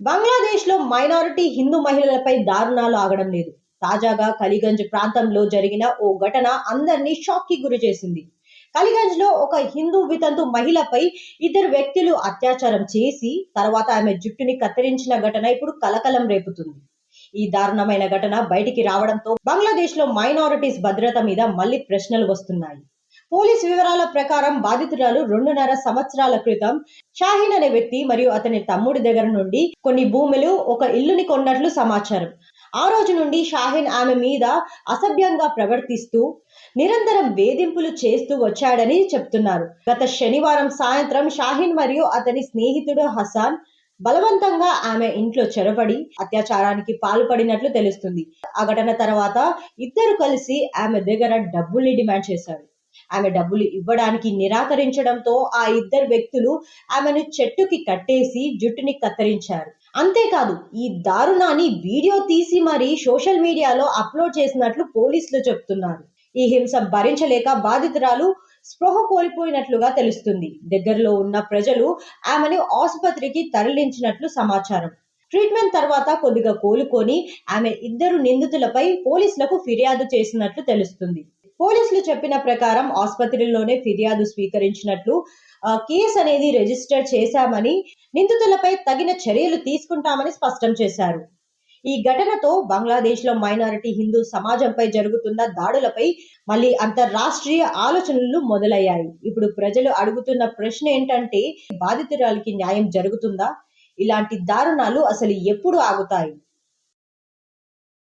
బంగ్లాదేశ్లో మైనారిటీ హిందూ మహిళలపై దారుణాలు ఆగడం లేదు. తాజాగా కలిగంజ్ ప్రాంతంలో జరిగిన ఓ ఘటన అందరినీ షాక్కి గురి చేసింది. కలిగంజ్లో ఒక హిందూ వితంతు మహిళపై ఇద్దరు వ్యక్తులు అత్యాచారం చేసి తర్వాత ఆమె జుట్టుని కత్తిరించిన ఘటన ఇప్పుడు కలకలం రేపుతుంది. ఈ దారుణమైన ఘటన బయటికి రావడంతో బంగ్లాదేశ్లో మైనారిటీస్ భద్రత మీద మళ్ళీ ప్రశ్నలు వస్తున్నాయి. పోలీస్ వివరాల ప్రకారం బాధితురాలు రెండున్నర సంవత్సరాల క్రితం షాహీన్ అనే వ్యక్తి మరియు అతని తమ్ముడి దగ్గర నుండి కొన్ని భూములు ఒక ఇల్లుని కొన్నట్లు సమాచారం. ఆ రోజు నుండి షాహీన్ ఆమె మీద అసభ్యంగా ప్రవర్తిస్తూ నిరంతరం వేధింపులు చేస్తూ వచ్చాడని చెప్తున్నారు. గత శనివారం సాయంత్రం షాహీన్ మరియు అతని స్నేహితుడు హసాన్ బలవంతంగా ఆమె ఇంట్లో చెరబడి అత్యాచారానికి పాల్పడినట్లు తెలుస్తుంది. ఆ ఘటన తర్వాత ఇద్దరు కలిసి ఆమె దగ్గర డబ్బుల్ని డిమాండ్ చేశారు. ఆమె డబ్బులు ఇవ్వడానికి నిరాకరించడంతో ఆ ఇద్దరు వ్యక్తులు ఆమెను చెట్టుకి కట్టేసి జుట్టుని కత్తిరించారు. అంతేకాదు ఈ దారుణాన్ని వీడియో తీసి మరీ సోషల్ మీడియాలో అప్లోడ్ చేసినట్లు పోలీసులు చెప్తున్నారు. ఈ హింస భరించలేక బాధితురాలు స్పృహ కోల్పోయినట్లుగా తెలుస్తుంది. దగ్గరలో ఉన్న ప్రజలు ఆమెను ఆసుపత్రికి తరలించినట్లు సమాచారం. ట్రీట్మెంట్ తర్వాత కొద్దిగా కోలుకొని ఆమె ఇద్దరు నిందితులపై పోలీసులకు ఫిర్యాదు చేసినట్లు తెలుస్తుంది. పోలీసులు చెప్పిన ప్రకారం ఆసుపత్రిలోనే ఫిర్యాదు స్వీకరించినట్లు కేసు అనేది రిజిస్టర్ చేశామని నిందితులపై తగిన చర్యలు తీసుకుంటామని స్పష్టం చేశారు. ఈ ఘటనతో బంగ్లాదేశ్లో మైనారిటీ హిందూ సమాజంపై జరుగుతున్న దాడులపై మళ్ళీ అంతర్రాష్ట్రీయ ఆలోచనలు మొదలయ్యాయి. ఇప్పుడు ప్రజలు అడుగుతున్న ప్రశ్న ఏంటంటే బాధితురాలికి న్యాయం జరుగుతుందా? ఇలాంటి దారుణాలు అసలు ఎప్పుడు ఆగుతాయి?